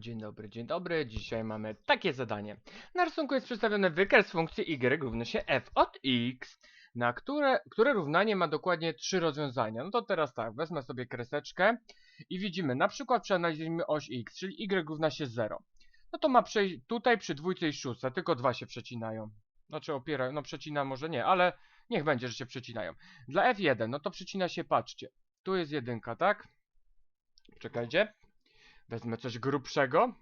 Dzień dobry, dzień dobry. Dzisiaj mamy takie zadanie. Na rysunku jest przedstawiony wykres funkcji y równa się f od x, na które, które równanie ma dokładnie trzy rozwiązania. No to teraz tak, wezmę sobie kreseczkę i widzimy, na przykład przeanalizujmy oś x, czyli y równa się 0. No to ma przejść tutaj przy dwójce i szóstce, tylko dwa się przecinają. Znaczy opierają, no przecina może nie, ale niech będzie, że się przecinają. Dla f1, no to przecina się, patrzcie, tu jest jedynka, tak? Czekajcie. Wezmę coś grubszego.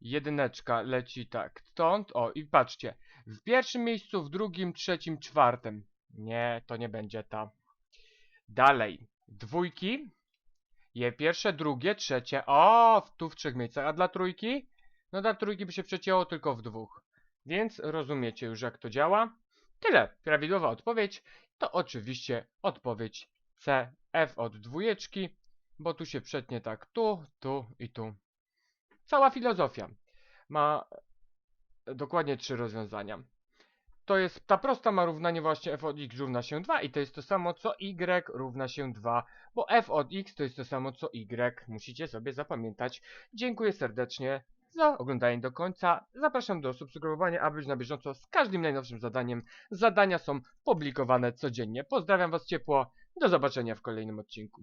Jedyneczka leci tak, stąd, o i patrzcie. W pierwszym miejscu, w drugim, trzecim, czwartym. Nie, to nie będzie ta. Dalej, dwójki. Je pierwsze, drugie, trzecie. O, tu w trzech miejscach. A dla trójki? No dla trójki by się przecięło tylko w dwóch. Więc rozumiecie już jak to działa. Tyle. Prawidłowa odpowiedź to oczywiście odpowiedź C, F od dwójeczki bo tu się przetnie tak tu, tu i tu. Cała filozofia ma e, dokładnie trzy rozwiązania. To jest, ta prosta ma równanie właśnie f od x równa się 2 i to jest to samo co y równa się 2, bo f od x to jest to samo co y. Musicie sobie zapamiętać. Dziękuję serdecznie za oglądanie do końca. Zapraszam do subskrybowania, aby być na bieżąco z każdym najnowszym zadaniem. Zadania są publikowane codziennie. Pozdrawiam Was ciepło. Do zobaczenia w kolejnym odcinku.